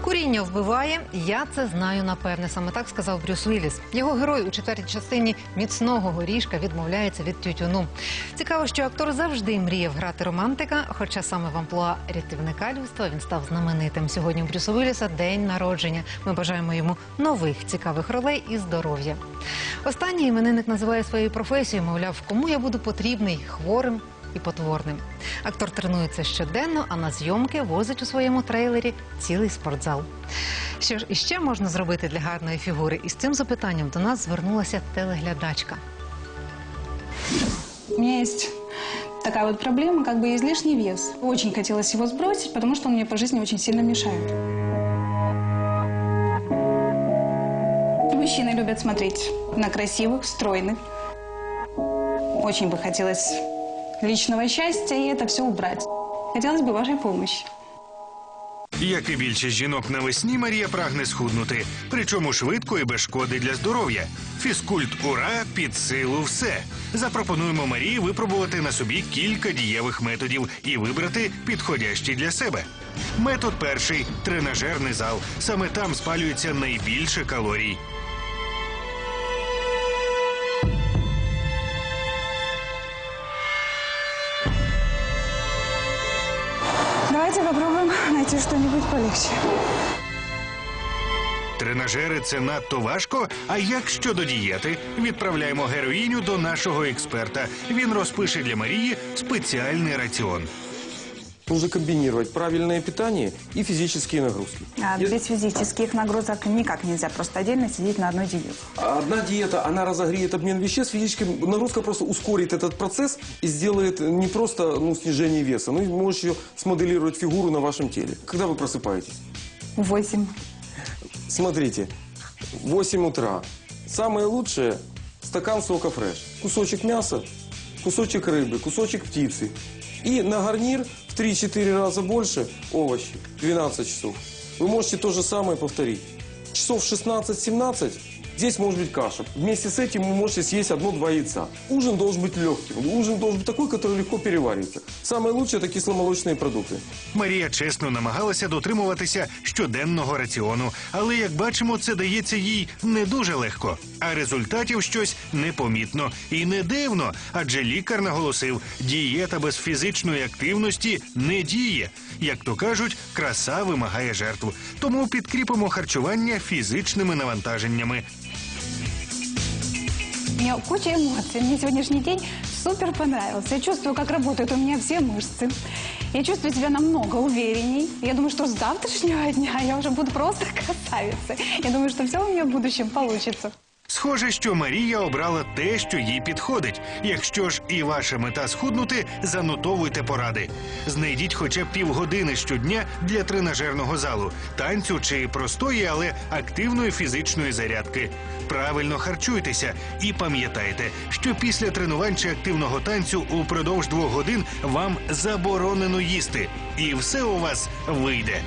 Куріння вбиває. Я це знаю напевне. Саме так сказав Брюс Вілліс. Його герой у четвертій частині міцного горішка відмовляється від тютюну. Цікаво, що актор завжди мріяв грати романтика, хоча саме в амплуа рятівника людства він став знаменитим. Сьогодні у Брюса Вілліса день народження. Ми бажаємо йому нових цікавих ролей і здоров'я. Останній іменинник називає своєю професією, мовляв, кому я буду потрібний хворим і потворним. Актор тренується щоденно, а на зйомки возить у своєму трейлері цілий спортзал. Що ж іще можна зробити для гарної фігури? І з цим запитанням до нас звернулася телеглядачка. У меня есть такая вот проблема, как бы излишний вес. Очень хотелось его сбросить, потому что он мне по жизни очень сильно мешает. Мужчины любят смотреть на красивых, стройных. Очень бы хотелось личного счастья и это все убрать. Хотелось бы вашей помощи. Як і більшість жінок навесні, Марія прагне схуднути, причому швидко і без шкоди для здоров'я. Фізкульт ура під силу все. Запропонуємо Марії випробувати на собі кілька дієвих методів і вибрати підходящий для себе. Метод перший тренажерний зал. Саме там спалюється найбільше калорій. Давайте попробуем найти что-нибудь полегче. Тренажери це надто важко. А як щодо дієти? Відправляємо героїню до нашого експерта. Він розпише для Марії спеціальний раціон. Нужно комбинировать правильное питание и физические нагрузки. А Если- без физических нагрузок никак нельзя просто отдельно сидеть на одной диете. Одна диета, она разогреет обмен веществ, физическая нагрузка просто ускорит этот процесс и сделает не просто ну, снижение веса, но и можешь ее смоделировать фигуру на вашем теле. Когда вы просыпаетесь? Восемь. Смотрите, 8 утра. Самое лучшее – стакан сока фреш. Кусочек мяса, кусочек рыбы, кусочек птицы. И на гарнир в 3-4 раза больше овощи. 12 часов. Вы можете то же самое повторить. Часов 16-17 здесь может быть каша. Вместе с этим вы можете съесть одно-два яйца. Ужин должен быть легким. Ужин должен быть такой, который легко переваривается. Самое лучшее – это кисломолочные продукты. Марія чесно намагалася дотримуватися щоденного раціону, але як бачимо, це дається їй не дуже легко. А результатів щось непомітно і не дивно, адже лікар наголосив, дієта без фізичної активності не діє. Як то кажуть, краса вимагає жертв. Тому підкріпимо харчування фізичними навантаженнями. У меня куча эмоций. Мне сегодняшний день супер понравился. Я чувствую, как работают у меня все мышцы. Я чувствую себя намного уверенней. Я думаю, что с завтрашнего дня я уже буду просто красавицей. Я думаю, что все у меня в будущем получится. Схоже, що Марія обрала те, що їй підходить. Якщо ж і ваша мета схуднути, занотовуйте поради. Знайдіть хоча б півгодини щодня для тренажерного залу, танцю чи простої, але активної фізичної зарядки. Правильно харчуйтеся і пам'ятайте, що після тренувань чи активного танцю упродовж двох годин вам заборонено їсти, і все у вас вийде.